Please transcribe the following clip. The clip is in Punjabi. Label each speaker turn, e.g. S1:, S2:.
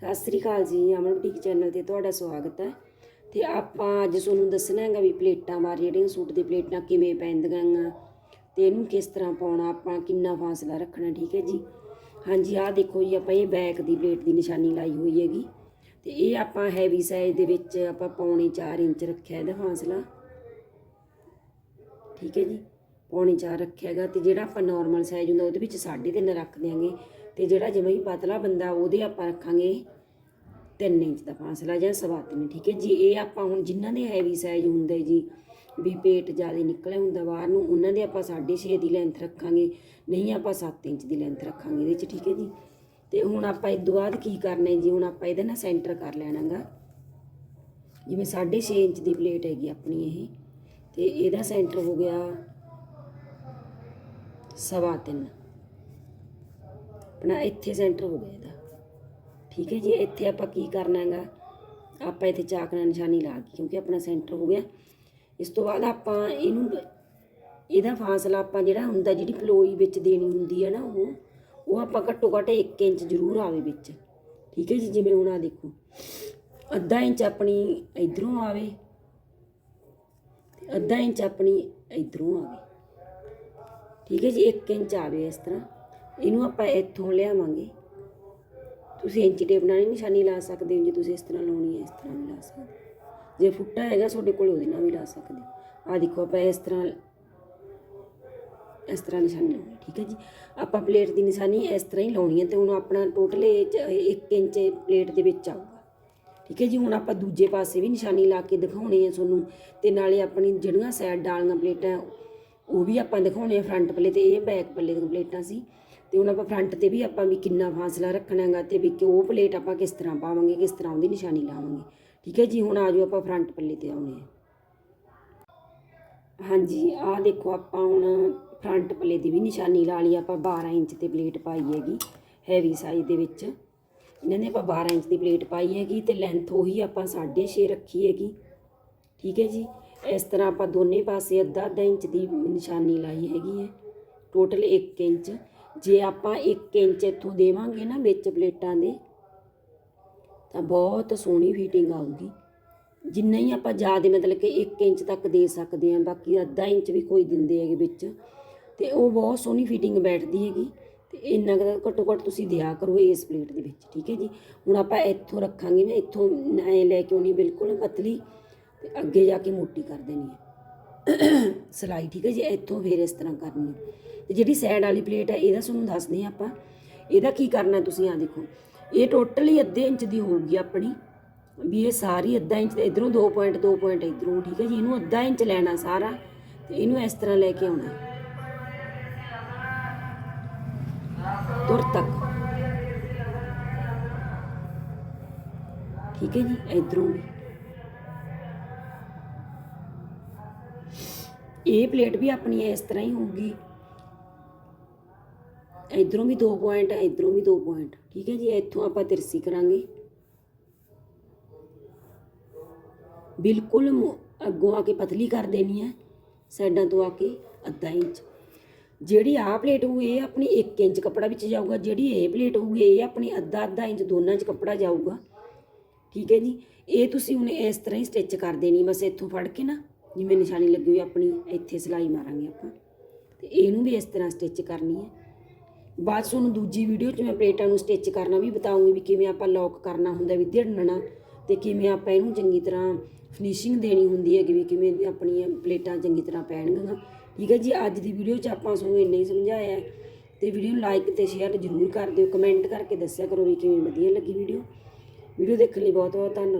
S1: ਸਤਿ ਸ੍ਰੀ ਅਕਾਲ ਜੀ, ਅਮਨ ਬੁਟੀਕ ਚੈਨਲ ਤੇ ਤੁਹਾਡਾ ਸਵਾਗਤ ਹੈ। ਤੇ ਆਪਾਂ ਅੱਜ ਤੁਹਾਨੂੰ ਦੱਸਣਾ ਹੈਗਾ ਵੀ ਪਲੇਟਾਂ ਬਾਰੇ, ਜਿਹੜੀਆਂ ਸੂਟ ਦੀ ਪਲੇਟਾਂ ਕਿਵੇਂ ਪੈਂਦੀਆਂ ਗਾ ਤੇ ਇਹਨੂੰ ਕਿਸ ਤਰ੍ਹਾਂ ਪਾਉਣਾ, ਆਪਾਂ ਕਿੰਨਾ ਫਾਸਲਾ ਰੱਖਣਾ, ਠੀਕ ਹੈ ਜੀ? ਹਾਂਜੀ, ਆਹ ਦੇਖੋ ਜੀ, ਆਪਾਂ ਇਹ ਬੈਕ ਦੀ ਪਲੇਟ ਦੀ ਨਿਸ਼ਾਨੀ ਲਾਈ ਹੋਈ ਹੈਗੀ। ਤੇ ਇਹ ਆਪਾਂ ਹੈਵੀ ਸਾਈਜ਼ ਦੇ ਵਿੱਚ ਆਪਾਂ ਪੌਣੇ 4 ਇੰਚ ਰੱਖਿਆ ਇਹਦਾ ਫਾਸਲਾ। ਠੀਕ ਹੈ ਜੀ? ਪੌਣੇ 4 ਰੱਖਿਆ ਹੈਗਾ ਤੇ ਜਿਹੜਾ ਆਪਾਂ ਨਾਰਮਲ ਸਾਈਜ਼ ਹੁੰਦਾ, ਉਹਦੇ ਵਿੱਚ 3.5 ਰੱਖ ਦਿਆਂਗੇ। ਤੇ ਜਿਹੜਾ ਜਿਵੇਂ ਹੀ ਪਤਲਾ ਬੰਦਾ, ਉਹਦੇ ਆਪਾਂ ਰੱਖਾਂਗੇ 3 ਇੰਚ ਦਾ ਫਾਸਲਾ ਜਾਂ ਸਵਾ ਤਿੰਨ, ਠੀਕ ਹੈ ਜੀ? ਇਹ ਆਪਾਂ ਹੁਣ ਜਿਨ੍ਹਾਂ ਦੇ ਹੈਵੀ ਸਾਈਜ਼ ਹੁੰਦੇ ਜੀ, ਵੀ ਪੇਟ ਜ਼ਿਆਦਾ ਨਿਕਲਿਆ ਹੁੰਦਾ ਬਾਹਰ ਨੂੰ, ਉਹਨਾਂ ਦੇ ਆਪਾਂ 6.5 ਦੀ ਲੈਂਥ ਰੱਖਾਂਗੇ, ਨਹੀਂ ਆਪਾਂ 7 ਇੰਚ ਦੀ ਲੈਂਥ ਰੱਖਾਂਗੇ ਇਹਦੇ 'ਚ, ਠੀਕ ਹੈ ਜੀ? ਤੇ ਹੁਣ ਆਪਾਂ ਇਸ ਤੋਂ ਬਾਅਦ ਕੀ ਕਰਨਾ ਜੀ? ਹੁਣ ਆਪਾਂ ਇਹਦਾ ਨਾ ਸੈਂਟਰ ਕਰ ਲੈਣਾਗਾ ਜਿਵੇਂ 6.5 ਇੰਚ ਦੀ ਪਲੇਟ ਹੈਗੀ ਆਪਣੀ ਇਹ, ਤੇ ਇਹਦਾ ਸੈਂਟਰ ਹੋ ਗਿਆ ਸਵਾ ਤਿੰਨ। ਆਪਣਾ ਇੱਥੇ ਸੈਂਟਰ ਹੋ ਗਿਆ ਇਹਦਾ। ਠੀਕ ਹੈ ਜੀ, ਇੱਥੇ ਆਪਾਂ ਕੀ ਕਰਨਾ ਹੈਗਾ? ਆਪਾਂ ਇੱਥੇ ਚਾਕ ਨਾਲ ਨਿਸ਼ਾਨੀ ਲਾ ਕੇ, ਕਿਉਂਕਿ ਆਪਣਾ ਸੈਂਟਰ ਹੋ ਗਿਆ। ਇਸ ਤੋਂ ਬਾਅਦ ਆਪਾਂ ਇਹਨੂੰ ਇਹਦਾ ਫਾਸਲਾ ਆਪਾਂ ਜਿਹੜਾ ਹੁੰਦਾ, ਜਿਹੜੀ ਪਲੋਈ ਵਿੱਚ ਦੇਣੀ ਹੁੰਦੀ ਹੈ ਨਾ ਉਹ ਉਹ ਆਪਾਂ ਘੱਟੋ ਘੱਟ 1 ਇੰਚ ਜ਼ਰੂਰ ਆਵੇ ਵਿੱਚ। ਠੀਕ ਹੈ ਜੀ, ਜਿਵੇਂ ਹੁਣ ਆ ਦੇਖੋ। ਅੱਧਾ ਇੰਚ ਆਪਣੀ ਇਧਰੋਂ ਆਵੇ ਤੇ ਅੱਧਾ ਇੰਚ ਆਪਣੀ ਇਧਰੋਂ ਆਵੇ। ਠੀਕ ਹੈ ਜੀ 1 ਇੰਚ ਆਵੇ ਇਸ ਤਰ੍ਹਾਂ। ਇਹਨੂੰ ਆਪਾਂ ਇੱਥੋਂ ਲਿਆਵਾਂਗੇ। ਤੁਸੀਂ ਇੰਚ ਟੇਪ ਨਾਲ ਹੀ ਨਿਸ਼ਾਨੀ ਲਾ ਸਕਦੇ ਹੋ, ਜੇ ਤੁਸੀਂ ਇਸ ਤਰ੍ਹਾਂ ਲਾਉਣੀ ਹੈ, ਇਸ ਤਰ੍ਹਾਂ ਵੀ ਲਾ ਸਕਦੇ ਹੋ। ਜੇ ਫੁੱਟਾ ਹੈਗਾ, ਤੁਹਾਡੇ ਕੋਲ ਉਹਦੇ ਨਾਲ ਵੀ ਲਾ ਸਕਦੇ ਹੋ। ਆ ਦੇਖੋ, ਆਪਾਂ ਇਸ ਤਰ੍ਹਾਂ ਇਸ ਤਰ੍ਹਾਂ ਨਿਸ਼ਾਨੀ ਲਾਉਣੀ ਠੀਕ ਹੈ ਜੀ? ਆਪਾਂ ਪਲੇਟ ਦੀ ਨਿਸ਼ਾਨੀ ਇਸ ਤਰ੍ਹਾਂ ਹੀ ਲਾਉਣੀ ਹੈ ਤੇ ਹੁਣ ਆਪਣਾ ਟੋਟਲ ਇਹ 1 ਇੰਚ ਪਲੇਟ ਦੇ ਵਿੱਚ ਆਊਗਾ। ਠੀਕ ਹੈ ਜੀ? ਹੁਣ ਆਪਾਂ ਦੂਜੇ ਪਾਸੇ ਵੀ ਨਿਸ਼ਾਨੀ ਲਾ ਕੇ ਦਿਖਾਉਣੀ ਹੈ ਤੁਹਾਨੂੰ ਤੇ ਨਾਲੇ ਆਪਣੀ ਜਿਹੜੀਆਂ ਸਾਈਡ ਡਾਲੀਆਂ ਪਲੇਟਾਂ, ਉਹ ਵੀ ਆਪਾਂ ਦਿਖਾਉਣੇ ਆ ਫਰੰਟ ਪੱਲੇ ਤੇ, ਇਹ ਬੈਕ ਪੱਲੇ ਦੀਆਂ ਪਲੇਟਾਂ ਸੀ। ਤੇ ਹੁਣ ਆਪਾਂ ਫਰੰਟ ਤੇ ਵੀ ਆਪਾਂ ਵੀ ਕਿੰਨਾ ਫਾਸਲਾ ਰੱਖਣਾ ਹੈਗਾ ਤੇ ਵੀ ਕਿ ਉਹ ਪਲੇਟ ਆਪਾਂ ਕਿਸ ਤਰ੍ਹਾਂ ਪਾਵਾਂਗੇ, ਕਿਸ ਤਰ੍ਹਾਂ ਉਹਦੀ ਨਿਸ਼ਾਨੀ ਲਾਵਾਂਗੇ। ਠੀਕ ਹੈ ਜੀ, ਹੁਣ ਆਜੋ ਆਪਾਂ ਫਰੰਟ ਪੱਲੇ ਤੇ ਆਉਣੇ ਆ ਹਾਂਜੀ, ਆਹ ਦੇਖੋ ਆਪਾਂ ਹੁਣ ਫਰੰਟ ਪੱਲੇ ਦੀ ਵੀ ਨਿਸ਼ਾਨੀ ਲਾ ਲਈ, ਆਪਾਂ 12 ਇੰਚ ਤੇ ਪਲੇਟ ਪਾਈ ਹੈਗੀ ਹੈਵੀ ਸਾਈਜ਼ ਦੇ ਵਿੱਚ। ਇਹਨਾਂ ਨੇ ਆਪਾਂ 12 ਇੰਚ ਦੀ ਪਲੇਟ ਪਾਈ ਹੈਗੀ ਤੇ ਲੈਂਥ ਉਹੀ ਆਪਾਂ 6.5 ਰੱਖੀ ਹੈਗੀ। ਠੀਕ ਹੈ ਜੀ, ਇਸ ਤਰ੍ਹਾਂ ਆਪਾਂ ਦੋਨੇ ਪਾਸੇ ਅੱਧਾ ਅੱਧਾ ਇੰਚ ਦੀ ਨਿਸ਼ਾਨੀ ਲਾਈ ਹੈਗੀ ਹੈ ਟੋਟਲ 1 ਇੰਚ। ਜੇ ਆਪਾਂ 1 ਇੰਚ ਇੱਥੋਂ ਦੇਵਾਂਗੇ ਨਾ ਵਿੱਚ ਪਲੇਟਾਂ ਦੇ, ਤਾਂ ਬਹੁਤ ਸੋਹਣੀ ਫਿਟਿੰਗ ਆਊਗੀ। ਜਿੰਨਾ ਹੀ ਆਪਾਂ ਜ਼ਿਆਦਾ ਮਤਲਬ ਕਿ 1 ਇੰਚ ਤੱਕ ਦੇ ਸਕਦੇ ਹਾਂ, ਬਾਕੀ ਅੱਧਾ ਇੰਚ ਵੀ ਕੋਈ ਦਿੰਦੇ ਹੈਗੇ ਵਿੱਚ, ਤੇ ਉਹ ਬਹੁਤ ਸੋਹਣੀ ਫਿਟਿੰਗ ਬੈਠਦੀ ਹੈਗੀ। ਤੇ ਇੰਨਾ ਕੁ ਤਾਂ ਘੱਟੋ ਘੱਟ ਤੁਸੀਂ ਦਿਆ ਕਰੋ ਇਸ ਪਲੇਟ ਦੇ ਵਿੱਚ, ਠੀਕ ਹੈ ਜੀ। ਹੁਣ ਆਪਾਂ ਇੱਥੋਂ ਰੱਖਾਂਗੇ ਮੈਂ ਇੱਥੋਂ ਐ ਲੈ ਕੇ ਆਉਣੀ ਬਿਲਕੁਲ ਪਤਲੀ, ਤੇ ਅੱਗੇ ਜਾ ਕੇ ਮੋਟੀ ਕਰ ਦੇਣੀ ਹੈ। ਸਲਾਈ, ਠੀਕ ਹੈ ਜੀ? ਇੱਥੋਂ ਫੇਰ ਇਸ ਤਰ੍ਹਾਂ ਕਰਨੀ ਹੈ। ਤੇ ਜਿਹੜੀ ਸਾਈਡ ਵਾਲੀ ਪਲੇਟ ਹੈ, ਇਹਦਾ ਤੁਹਾਨੂੰ ਦੱਸਦੇ ਹਾਂ ਆਪਾਂ। ਇਹਦਾ ਕੀ ਕਰਨਾ ਤੁਸੀਂ? ਆ ਦੇਖੋ। ਇਹ ਟੋਟਲੀ ਅੱਧੇ ਇੰਚ ਦੀ ਹੋਊਗੀ ਆਪਣੀ। ਵੀ ਇਹ ਸਾਰੀ ਅੱਧਾ ਇੰਚ ਤੇ ਇਧਰੋਂ 2 ਪੁਆਇੰਟ 2 ਪੁਆਇੰਟ ਇਧਰੋਂ, ਠੀਕ ਹੈ ਜੀ? ਇਹਨੂੰ ਅੱਧਾ ਇੰਚ ਲੈਣਾ ਸਾਰਾ। ਤੇ ਇਹਨੂੰ ਇਸ ਤਰ੍ਹਾਂ ਲੈ ਕੇ ਆਉਣਾ। ਤੁਰ ਤੱਕ। ਠੀਕ ਹੈ ਜੀ? ਇਧਰੋਂ ਵੀ। ਇਹ ਪਲੇਟ ਵੀ ਆਪਣੀ ਇਸ ਤਰ੍ਹਾਂ ਹੀ ਹੋਊਗੀ। ਇਧਰੋਂ ਵੀ 2 ਪੁਆਇੰਟ ਇਧਰੋਂ ਵੀ 2 ਪੁਆਇੰਟ ਠੀਕ ਹੈ ਜੀ, ਇੱਥੋਂ ਆਪਾਂ ਤਿਰਸੀ ਕਰਾਂਗੇ। ਬਿਲਕੁਲ ਮੁ- ਅੱਗੋਂ ਆ ਕੇ ਪਤਲੀ ਕਰ ਦੇਣੀ ਹੈ, ਸਾਈਡਾਂ ਤੋਂ ਆ ਕੇ ਅੱਧਾ ਇੰਚ। ਜਿਹੜੀ ਆਹ ਪਲੇਟ ਹੋਊ, ਇਹ ਆਪਣੀ 1 ਇੰਚ ਕੱਪੜਾ ਵਿੱਚ ਜਾਊਗਾ। ਜਿਹੜੀ ਇਹ ਪਲੇਟ ਹੋਊਗੀ ਇਹ ਆਪਣੀ ਅੱਧਾ ਅੱਧਾ ਇੰਚ ਦੋਨਾਂ 'ਚ ਕੱਪੜਾ ਜਾਊਗਾ। ਠੀਕ ਹੈ ਜੀ, ਇਹ ਤੁਸੀਂ ਹੁਣ ਇਸ ਤਰ੍ਹਾਂ ਹੀ ਸਟਿਚ ਕਰ ਦੇਣੀ, ਬਸ ਇੱਥੋਂ ਫੜ ਕੇ ਨਾ। ਜਿਵੇਂ ਨਿਸ਼ਾਨੀ ਲੱਗੀ ਹੋਈ ਆਪਣੀ, ਇੱਥੇ ਸਿਲਾਈ ਮਾਰਾਂਗੇ ਆਪਾਂ। ਤੇ ਇਹਨੂੰ ਵੀ ਇਸ ਤਰ੍ਹਾਂ ਸਟਿਚ ਕਰਨੀ ਹੈ। ਬਾਅਦ 'ਚ ਤੁਹਾਨੂੰ ਦੂਜੀ ਵੀਡੀਓ 'ਚ ਮੈਂ ਪਲੇਟਾਂ ਨੂੰ ਸਟਿਚ ਕਰਨਾ ਵੀ ਬਤਾਉਂਗੀ ਵੀ ਕਿਵੇਂ ਆਪਾਂ ਲੌਕ ਕਰਨਾ ਹੁੰਦਾ ਵੀ ਧਿੜਨਣਾ ਤੇ ਕਿਵੇਂ ਆਪਾਂ ਇਹਨੂੰ ਚੰਗੀ ਤਰ੍ਹਾਂ ਫਿਨਿਸ਼ਿੰਗ ਦੇਣੀ ਹੁੰਦੀ ਹੈ ਕਿ ਵੀ ਕਿਵੇਂ ਆਪਣੀਆਂ ਪਲੇਟਾਂ ਚੰਗੀ ਤਰ੍ਹਾਂ ਪੈਣਗੀਆਂ। ਠੀਕ ਹੈ ਜੀ, ਅੱਜ ਦੀ ਵੀਡੀਓ 'ਚ ਆਪਾਂ ਤੁਹਾਨੂੰ ਇੰਨਾ ਹੀ ਸਮਝਾਇਆ ਹੈ। ਤੇ ਵੀਡੀਓ ਨੂੰ ਲਾਈਕ ਤੇ ਸ਼ੇਅਰ ਜ਼ਰੂਰ ਕਰ ਦਿਓ ਕਮੈਂਟ ਕਰਕੇ ਦੱਸਿਆ ਕਰੋ ਵੀ ਕਿਵੇਂ ਵਧੀਆ ਲੱਗੀ ਵੀਡੀਓ ਵੀਡੀਓ ਦੇਖਣ ਲਈ ਬਹੁਤ ਬਹੁਤ ਧੰਨਵਾਦ।